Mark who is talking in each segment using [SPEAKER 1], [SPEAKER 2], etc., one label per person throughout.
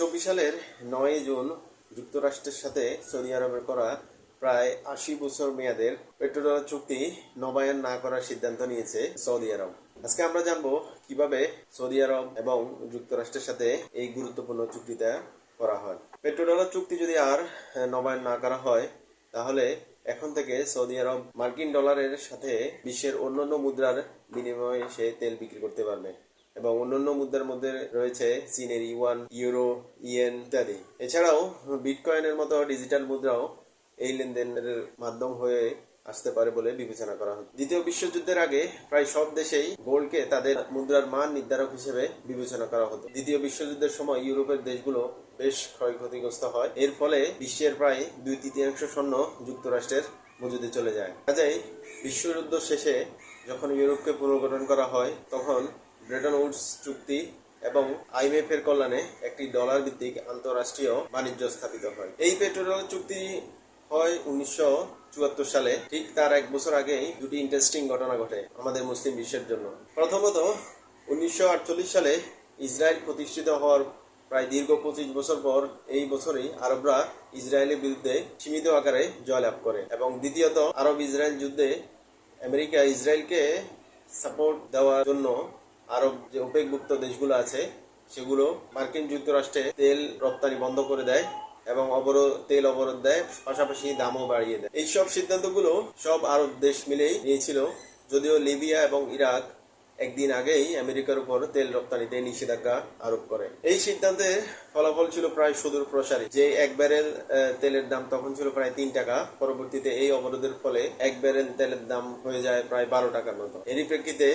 [SPEAKER 1] সালের নয় জুন যুক্তরাষ্ট্রের সাথে সৌদি আরবের করা প্রায় আশি বছর মেয়াদের পেট্রোডলার চুক্তি নবায়ন না করার সিদ্ধান্ত নিয়েছে সৌদি আরব। আজকে আমরা জানব কীভাবে সৌদি আরব এবং যুক্তরাষ্ট্রের সাথে এই গুরুত্বপূর্ণ চুক্তিটা করা হয়। পেট্রোডলার চুক্তি যদি আর নবায়ন না করা হয়, তাহলে এখন থেকে সৌদি আরব মার্কিন ডলারের সাথে বিশ্বের অন্যান্য মুদ্রার বিনিময়ে সে তেল বিক্রি করতে পারবে। এবং অন্যান্য মুদ্রার মধ্যে রয়েছে চীনের ইউয়ান, ইউরো, ইয়েন ইত্যাদি। এছাড়াও বিটকয়েনের মতো ডিজিটাল মুদ্রাও এই লেনদেনের মাধ্যম হয়ে আসতে পারে বলে বিবেচনা করা হয় দ্বিতীয় বিশ্বযুদ্ধের আগে প্রায় সব দেশেই গোল্ডকে তাদের মুদ্রার মান নির্ধারক হিসেবে বিবেচনা করা হতো। দ্বিতীয় বিশ্বযুদ্ধের সময় ইউরোপের দেশগুলো বেশ ক্ষয়ক্ষতিগ্রস্ত হয়। এর ফলে বিশ্বের প্রায় দুই তৃতীয়াংশ স্বর্ণ যুক্তরাষ্ট্রের মজুদে চলে যায়। কাজেই বিশ্বযুদ্ধ শেষে যখন ইউরোপকে পুনর্গঠন করা হয়, তখন ব্রেটন উডস চুক্তি এবং আইএমএফ এর কল্যাণে একটি ডলার ভিত্তিক আন্তঃরাষ্ট্রীয় বাণিজ্য স্থাপিত হয়। এই পেট্রোল চুক্তি হয় উনিশশো চুয়াত্তর সালে। ঠিক তার এক বছর আগেই দুটি ইন্টারেস্টিং ঘটনা ঘটে আমাদের মুসলিম বিশ্বের জন্য। প্রথমত, উনিশশো আটচল্লিশ সালে ইসরায়েল প্রতিষ্ঠিত হওয়ার প্রায় দীর্ঘ পঁচিশ বছর পর এই বছরই আরবরা ইসরায়েলের বিরুদ্ধে সীমিত আকারে জয়লাভ করে এবং দ্বিতীয়ত আরব ইসরায়েল যুদ্ধে আমেরিকা ইসরায়েলকে সাপোর্ট দেওয়ার জন্য আরব যে ওপেকভুক্ত দেশগুলো আছে, সেগুলো মার্কিন যুক্তরাষ্ট্রে তেল রপ্তানি বন্ধ করে দেয় এবং অবরোধ, তেল অবরোধ দেয়, পাশাপাশি দামও বাড়িয়ে দেয়। এইসব সিদ্ধান্তগুলো সব আরব দেশ মিলেই নিয়েছিল, যদিও লিবিয়া এবং ইরাক একদিন আগেই আমেরিকার উপর তেল রপ্তানিতে নিষেধাজ্ঞা আরোপ করে। এই সিদ্ধান্তের ফলাফল ছিল প্রায় সুদূর প্রসারী, যে এক ব্যারেল তেলের দাম তখন ছিল প্রায় তিন টাকা, পরবর্তীতে এই অবরোধের ফলে এক ব্যারেল তেলের দাম হয়ে যায় প্রায় বারো টাকার মতো। এরই প্রেক্ষিতে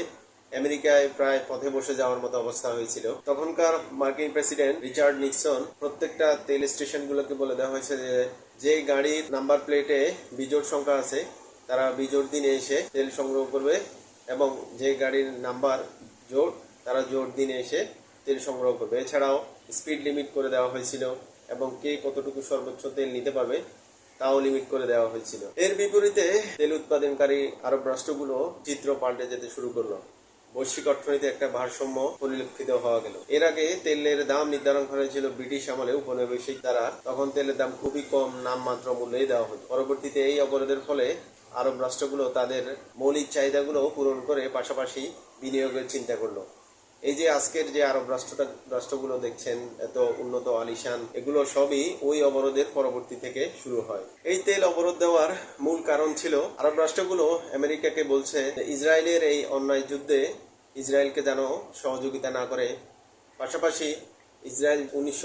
[SPEAKER 1] আমেরিকায় প্রায় পথে বসে যাওয়ার মতো অবস্থা হয়েছিল। তখনকার মার্কিন প্রেসিডেন্ট রিচার্ড নিক্সন প্রত্যেকটা তেল স্টেশনগুলোকে বলে দেওয়া হয়েছে যে যে গাড়ির নাম্বার প্লেটে বিজোড় সংখ্যা আছে, তারা বিজোড় দিনে এসে তেল সংগ্রহ করবে এবং যে গাড়ির নাম্বার জোট তারা জোট দিনে এসে তেল সংগ্রহ করবে। এছাড়াও স্পিড লিমিট করে দেওয়া হয়েছিল এবং কে কতটুকু সর্বোচ্চ তেল নিতে পারবে, তাও লিমিট করে দেওয়া হয়েছিল। এর বিপরীতে তেল উৎপাদনকারী আরব রাষ্ট্রগুলো চিত্র পাল্টে যেতে শুরু করল। বৈশ্বিক অর্থনীতির একটা ভারসাম্য পরিলক্ষিত হওয়া গেল। এর আগে তেলের দাম নির্ধারণ করা হয়েছিল ব্রিটিশ আমলে উপনিবেশিক দ্বারা। তখন তেলের দাম খুবই কম, নামমাত্র মূল্যেই দেওয়া হতো। পরবর্তীতে এই অবরোধের ফলে আরব রাষ্ট্রগুলো তাদের মৌলিক চাহিদাগুলো পূরণ করে পাশাপাশি বিনিয়োগের চিন্তা করল। এই যে আজকের যে আরব রাষ্ট্রটা, রাষ্ট্রগুলো দেখছেন, এত উন্নত, আলিশান, এগুলো সবই ওই অবরোধের পরবর্তী থেকে শুরু হয়। এই তেল অবরোধ দেওয়ার মূল কারণ ছিল, আরব রাষ্ট্রগুলো আমেরিকাকে বলছে ইসরায়েলের এই অন্যায় যুদ্ধে ইসরায়েলকে যেন সহযোগিতা না করে। পাশাপাশি ইসরায়েল উনিশশো